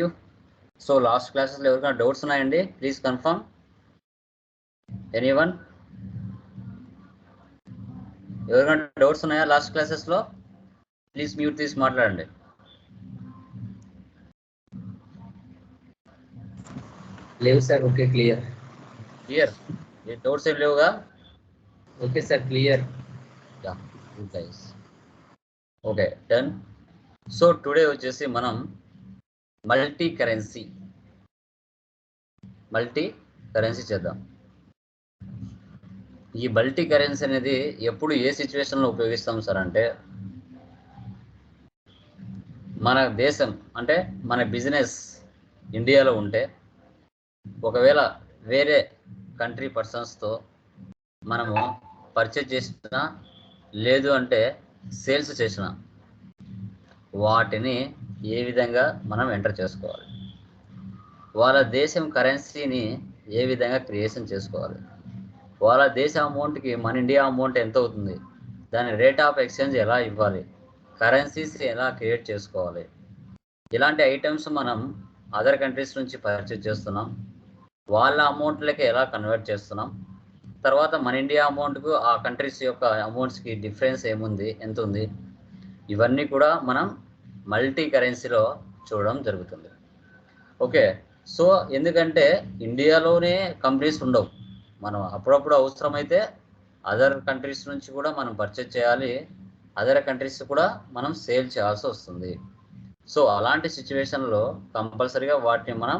You so last క్లాసెస్లో ఎవరికైనా doubts ఉన్నాయండి? ప్లీజ్ కన్ఫర్మ్ ఎనీ వన్ ఎవరికైనా డౌట్స్ ఉన్నాయా లాస్ట్ క్లాసెస్లో ప్లీజ్ మ్యూట్ తీసి మాట్లాడండి. లేవు సార్ ఓకే క్లియర్ క్లియర్ ఏ డౌట్స్ ఏం లేవుగా? Okay sir clear okay done so today వచ్చేసి మనం మల్టీ కరెన్సీ మల్టీ కరెన్సీ చేద్దాం. ఈ మల్టీ కరెన్సీ అనేది ఎప్పుడు ఏ సిచ్యువేషన్లో ఉపయోగిస్తాం సార్ అంటే మన దేశం అంటే మన బిజినెస్ ఇండియాలో ఉంటే ఒకవేళ వేరే కంట్రీ పర్సన్స్తో మనము పర్చేజ్ చేసినా లేదు అంటే సేల్స్ చేసిన వాటిని ఏ విధంగా మనం ఎంటర్ చేసుకోవాలి? వాళ్ళ దేశం కరెన్సీని ఏ విధంగా క్రియేషన్ చేసుకోవాలి? వాళ్ళ దేశ అమౌంట్కి మన ఇండియా అమౌంట్ ఎంత అవుతుంది? దాని రేట్ ఆఫ్ ఎక్స్చేంజ్ ఎలా ఇవ్వాలి? కరెన్సీస్ ఎలా క్రియేట్ చేసుకోవాలి? ఇలాంటి ఐటమ్స్ మనం అదర్ కంట్రీస్ నుంచి పర్చేజ్ చేస్తున్నాం. వాళ్ళ అమౌంట్లకి ఎలా కన్వర్ట్ చేస్తున్నాం? తర్వాత మన ఇండియా అమౌంట్కు ఆ కంట్రీస్ యొక్క అమౌంట్స్కి డిఫరెన్స్ ఏముంది? ఎంత ఉంది ఇవన్నీ కూడా మనం మల్టీ కరెన్సీలో చూడడం జరుగుతుంది. ఓకే సో ఎందుకంటే ఇండియాలోనే కంపెనీస్ ఉండవు. మనం అప్పుడప్పుడు అవసరమైతే అదర్ కంట్రీస్ నుంచి కూడా మనం పర్చేజ్ చేయాలి. అదర్ కంట్రీస్ కూడా మనం సేల్ చేయాల్సి వస్తుంది. సో అలాంటి సిచ్యువేషన్లో కంపల్సరీగా వాటిని మనం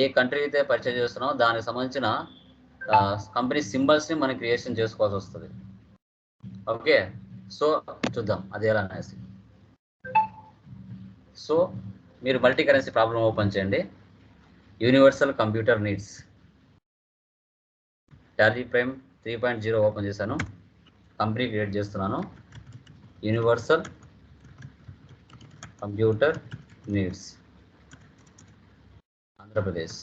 ఏ కంట్రీ అయితే పర్చేజ్ చేస్తున్నామో దానికి సంబంధించిన కంపెనీ సింబల్స్ని మనం క్రియేషన్ చేసుకోవాల్సి వస్తుంది. ఓకే సో చూద్దాం అది ఎలా అనేసి సో మీరు మల్టీ కరెన్సీ ప్రాబ్లం ఓపెన్ చేయండి. Universal computer needs. Tally Prime three point zero open చేశాను. కంపెనీ క్రియేట్ చేస్తున్నాను. Universal computer needs. Andhra Pradesh.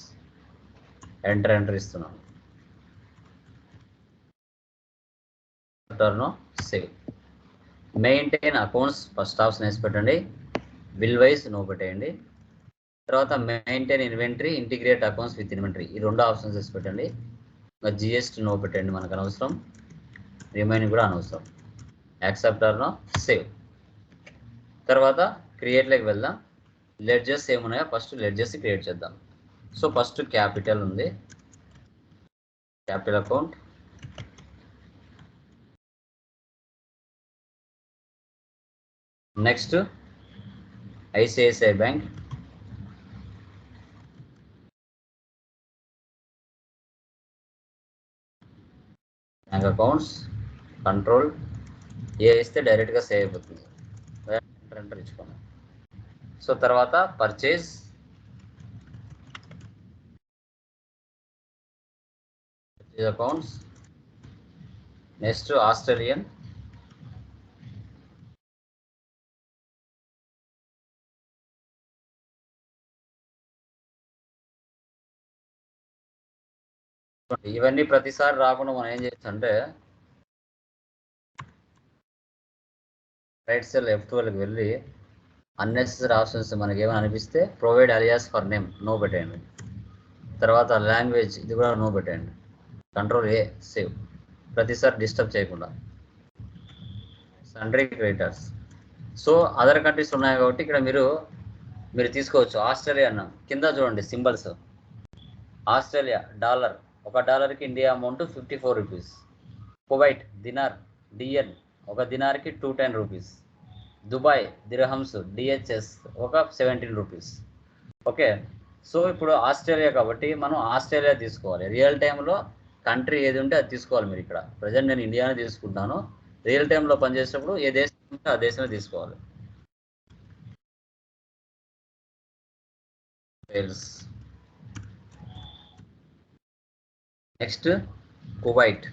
Enter enter ఇస్తున్నాను. Turn save. Maintain accounts first option వేసి పెట్టండి. బిల్ వైజ్ నో పెట్టేయండి. తర్వాత maintain inventory integrate accounts with inventory ఈ రెండు options వేసి పెట్టండి. ఇంకా జిఎస్టీ నో పెట్టండి మనకు అనవసరం. రిమైనింగ్ కూడా అనవసరం. యాక్సెప్ట్ ఆర్నో సేవ్ తర్వాత క్రియేట్లోకి వెళ్దాం. లెడ్జెస్ ఏమున్నాయో ఫస్ట్ లెడ్జెస్ క్రియేట్ చేద్దాం. సో ఫస్ట్ క్యాపిటల్ ఉంది. Capital account next ICICI bank bank accounts control A ఇస్తే డైరెక్ట్గా సేవ్ అయిపోతుంది ఎంటర్ ఎంటర్ ఇచ్చుకోండి సో తర్వాత purchase purchase accounts next Australian ఇవన్నీ ప్రతిసారి రాకుండా మనం ఏం చేయొచ్చు అంటే రైట్ సెల్ లెఫ్ట్ వాళ్ళకి వెళ్ళి అన్నెసరీ ఆప్షన్స్ మనకి ఏమైనా అనిపిస్తే provide alias for name no పెట్టేయండి. తర్వాత లాంగ్వేజ్ ఇది కూడా నో పెట్టేయండి. కంట్రోల్ ఏ సేవ్ ప్రతిసారి డిస్టర్బ్ చేయకుండా. Sundry creators so other countries ఉన్నాయి కాబట్టి ఇక్కడ మీరు మీరు తీసుకోవచ్చు. ఆస్ట్రేలియా అన్నాం. కింద చూడండి సింబల్స్. Australia dollar. ఒక డాలర్కి India amount fifty four rupees. Kuwait dinar DN ఒక దినార్కి two ten rupees. Dubai dirhams DHS ఒక సెవెంటీన్ రూపీస్. ఓకే సో ఇప్పుడు ఆస్ట్రేలియా కాబట్టి మనం ఆస్ట్రేలియా తీసుకోవాలి. రియల్ టైంలో కంట్రీ ఏది ఉంటే అది తీసుకోవాలి మీరు ఇక్కడ. ప్రజెంట్ నేను ఇండియానే తీసుకుంటాను. రియల్ టైంలో పనిచేసేటప్పుడు ఏ దేశం ఉంటే ఆ దేశమే తీసుకోవాలి. Next Kuwait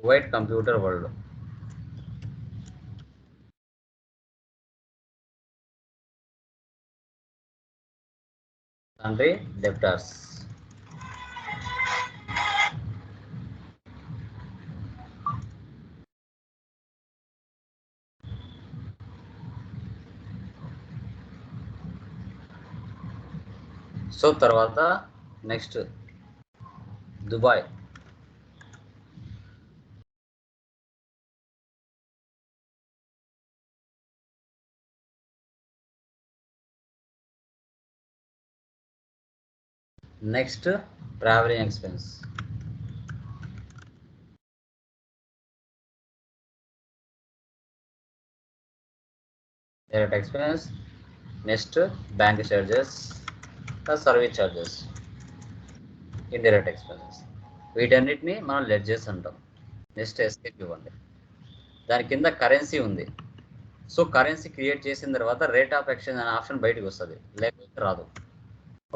Kuwait computer world తండ్రి డెప్టార్స్ సో తర్వాత next Dubai. Next traveling expense. Direct expense. Next bank charges. The service charges. Indirect expenses వీటన్నిటిని మనం లెడ్జెస్ అంటాం. నెక్స్ట్ ఎస్కేప్ ఇవ్వండి. దాని కింద కరెన్సీ ఉంది. సో కరెన్సీ క్రియేట్ చేసిన తర్వాత రేట్ ఆఫ్ ఎక్స్చేంజ్ అనే ఆప్షన్ బయటకు వస్తుంది. లేకపోతే రాదు.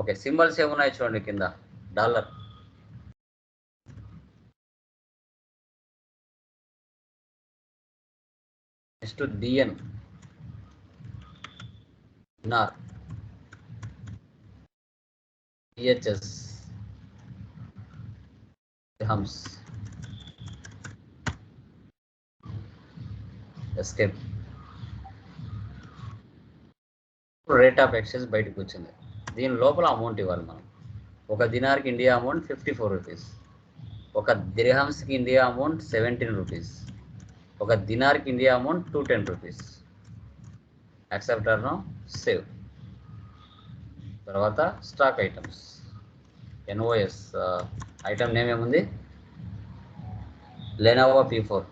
ఓకే సింబల్స్ ఏమున్నాయి చూడండి కింద? డాలర్ నెక్స్ట్ డిఎన్ నార్ డిహెచ్ఎస్ హమ్స్ escape. రేట్ ఆఫ్ ఎక్స్చేంజ్ బయటకు వచ్చింది దీని లోపల అమౌంట్ ఇవ్వాలి మనం. ఒక దినార్కి India amount fifty four rupees ఒక దిర్హమ్స్కి ఇండియా అమౌంట్ సెవెంటీన్ రూపీస్ ఒక దినార్కి India amount two ten rupees accept no save తర్వాత stock items NOS item name ఏముంది? Lenovo P four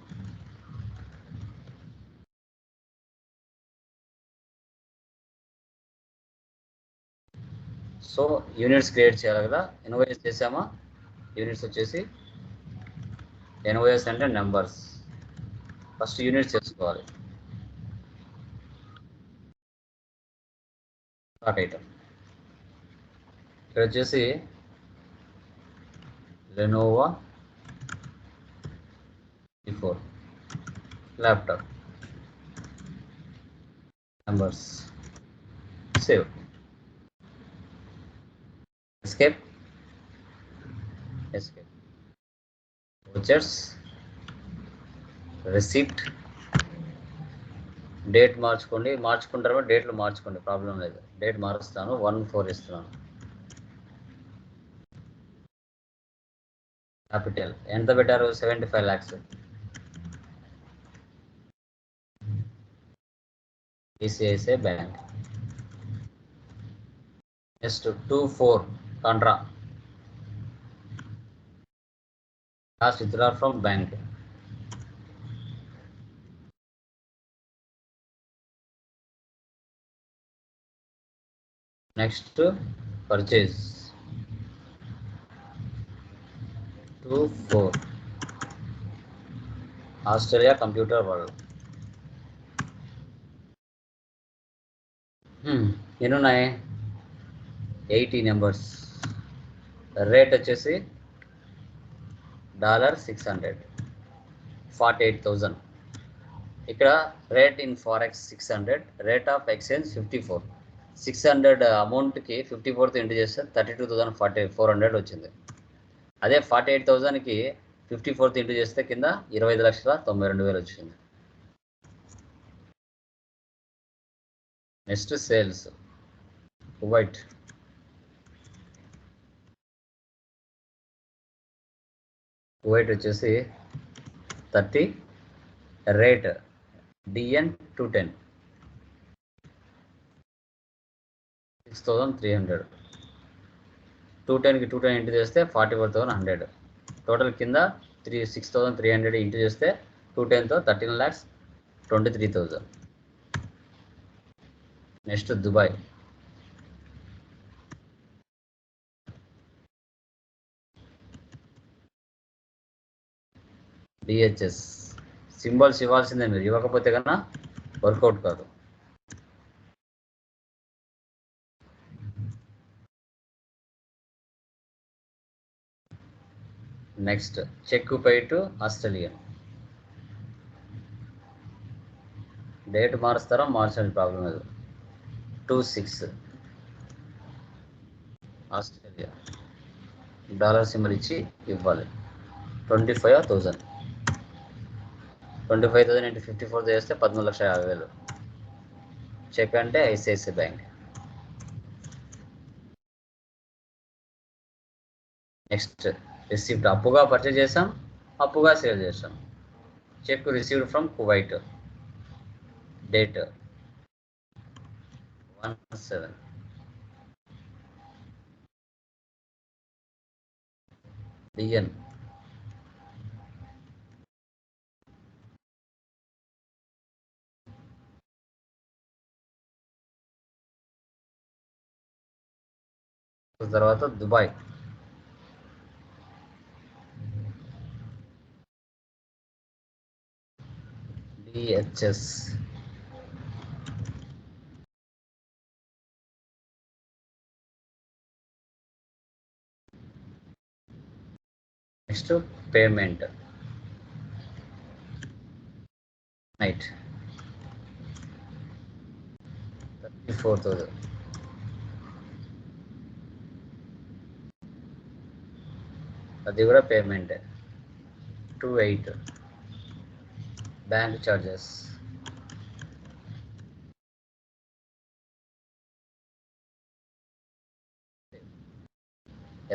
so units create చేయాలి కదా. ఎన్ఓఎస్ చేసామా యూనిట్స్ వచ్చేసి ఎన్ఓఎస్ అంటే నెంబర్స్. ఫస్ట్ యూనిట్స్ చేసుకోవాలి. ఐటమ్. ఇక్కడ వచ్చేసి Lenovo four laptop numbers save escape escape vouchers. Receipt. Date మార్చుకోండి. మార్చుకుంటారో డేట్లు మార్చుకోండి. ప్రాబ్లం లేదు. డేట్ మారుస్తాను. వన్ ఫోర్ ఇస్తున్నాను. క్యాపిటల్ ఎంత పెట్టారు? Seventy five lakhs ICICI bank next two four contra cost withdraw from bank next purchase two four Australia computer world ఎన్ని ఉన్నాయి ఎయిటీ నెంబర్స్ రేట్ వచ్చేసి dollar six hundred. Forty eight thousand ఇక్కడ rate in forex six hundred rate of exchange fifty four six hundred అమౌంట్కి fifty fourth into చేస్తే thirty two thousand forty four hundred వచ్చింది. అదే forty eight థౌజండ్కి fifty fourth into చేస్తే కింద ఇరవై ఐదు లక్షల తొంభై రెండు వేలు వచ్చింది నెక్స్ట్ సేల్స్. కువైట్. కువైట్ వచ్చేసి thirty. Rate DN two ten. Six thousand three hundred. Two టెన్కి టూ టెన్ ఇంటూ చేస్తే forty four thousand hundred. Total కింద three six thousand three hundred into చేస్తే two టెన్తో thirteen lakhs twenty three thousand next Dubai. DHS symbols ఇవ్వాల్సిందే మీరు. ఇవ్వకపోతే కన్నా work out కాదు. Next check పై టు ఆస్ట్రేలియా డేట్ మారుస్తారా మార్చండి ప్రాబ్లం లేదు. Two six Australia dollar symbol ఇచ్చి ఇవ్వాలి. Twenty five thousand twenty five thousand into fifty four చేస్తే పదమూడు లక్షల యాభై వేలు. చెక్ అంటే ఐసిఐసిఐ బ్యాంక్ నెక్స్ట్ రిసీవ్డ్ అప్పుగా పర్చేజ్ చేసాం అప్పుగా సేల్ చేసాం check received from Kuwait date one seven DN తర్వాత దుబాయ్. డిహెచ్ఎస్ నెక్స్ట్ పేమెంట్ నైట్ థర్టీ ఫోర్ థౌజండ్ అది కూడా payment two eight bank charges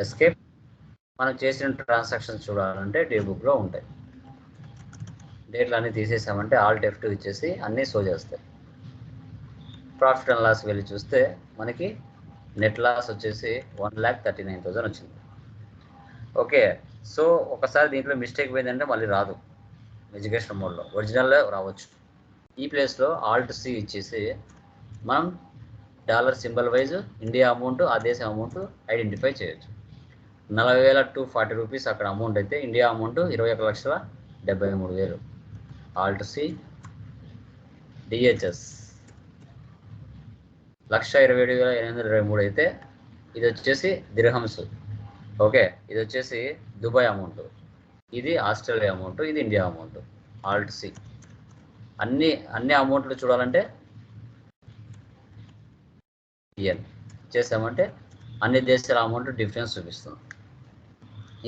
escape మనం చేసిన ట్రాన్సాక్షన్స్ చూడాలంటే డే బుక్లో ఉంటాయి. డేట్లు అన్నీ తీసేసామంటే ఆల్ టెఫ్ట్ టూ ఇచ్చేసి అన్నీ షో చేస్తాయి. ప్రాఫిట్ అండ్ లాస్ వెళ్ళి చూస్తే మనకి నెట్ లాస్ వచ్చేసి one lakh thirty nine thousand వచ్చింది. ఓకే సో ఒకసారి దీంట్లో మిస్టేక్ పోయిందంటే మళ్ళీ రాదు. ఎడ్యుకేషన్ మోడ్లో. ఒరిజినల్లో రావచ్చు. ఈ ప్లేస్లో ఆల్ట్ సి ఇచ్చేసి మనం dollar symbol wise India amount ఆ దేశం అమౌంట్ ఐడెంటిఫై చేయొచ్చు. నలభై వేల టు ఫార్టీ రూపీస్ అక్కడ అమౌంట్ అయితే ఇండియా అమౌంట్ ఇరవై ఒక లక్షల డెబ్బై మూడు వేలు. ఆల్ట్ సి డిహెచ్ఎస్ లక్ష ఇరవై ఏడు వేల ఎనిమిది వందల ఇరవై మూడు అయితే ఇది వచ్చేసి దిర్హమ్స్ ఓకే ఇది వచ్చేసి దుబాయ్ అమౌంట్. ఇది ఆస్ట్రేలియా అమౌంట్ ఇది ఇండియా అమౌంట్ ఆల్ట్ సి. అన్ని అన్ని అమౌంట్లు చూడాలంటే ఎన్ చేసామంటే అన్ని దేశాల అమౌంట్ డిఫరెన్స్ చూపిస్తుంది.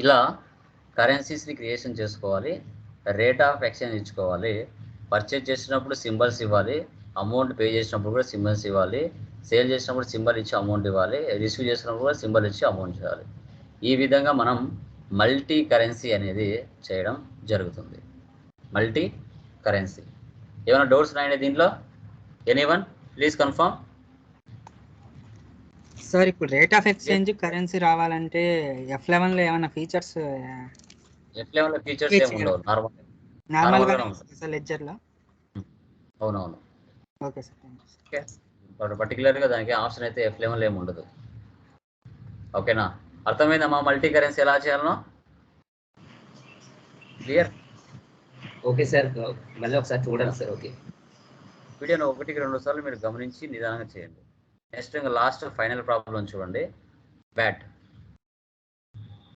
ఇలా కరెన్సీస్ని క్రియేషన్ చేసుకోవాలి రేట్ ఆఫ్ ఎక్స్చేంజ్ ఇచ్చుకోవాలి పర్చేజ్ చేసినప్పుడు సింబల్స్ ఇవ్వాలి అమౌంట్ పే చేసినప్పుడు కూడా సింబల్స్ ఇవ్వాలి సేల్ చేసినప్పుడు సింబల్ ఇచ్చి అమౌంట్ ఇవ్వాలి రిసీవ్ చేసినప్పుడు కూడా సింబల్ ఇచ్చి అమౌంట్ ఇవ్వాలి. ఈ విధంగా మనం మల్టీ కరెన్సీ అనేది చేయడం జరుగుతుంది. మల్టీ కరెన్సీ ఏమైనా డౌట్స్ ఉన్నాయండి దీంట్లో? Any one please confirm sir ఇప్పుడు రేట్ ఆఫ్ ఎక్స్చేంజ్ కరెన్సీ రావాలంటే ఎఫ్ లెవెన్లో ఏమైనా ఫీచర్స్ ఎఫ్ లెవెల్లో ఫీచర్స్ ఏమి ఉండవు. నార్మల్ నార్మల్గా గా సార్ లెడ్జర్లో అవునవును. ఓకే సార్ బట్ పర్టికులర్గా దానికి ఆప్షన్ అయితే ఎఫ్ లెవెన్లో ఏమి ఉండదు. ఓకేనా అర్థమైందమ్మా మల్టీ కరెన్సీ ఎలా చేయాలనో? క్లియర్ ఓకే సార్ మళ్ళీ ఒకసారి చూడండి సార్ ఓకే. వీడియోను ఒకటికి రెండు సార్లు మీరు గమనించి నిదానంగా చేయండి. నెక్స్ట్ ఇంకా లాస్ట్ ఫైనల్ ప్రాబ్లం చూడండి. బ్యాట్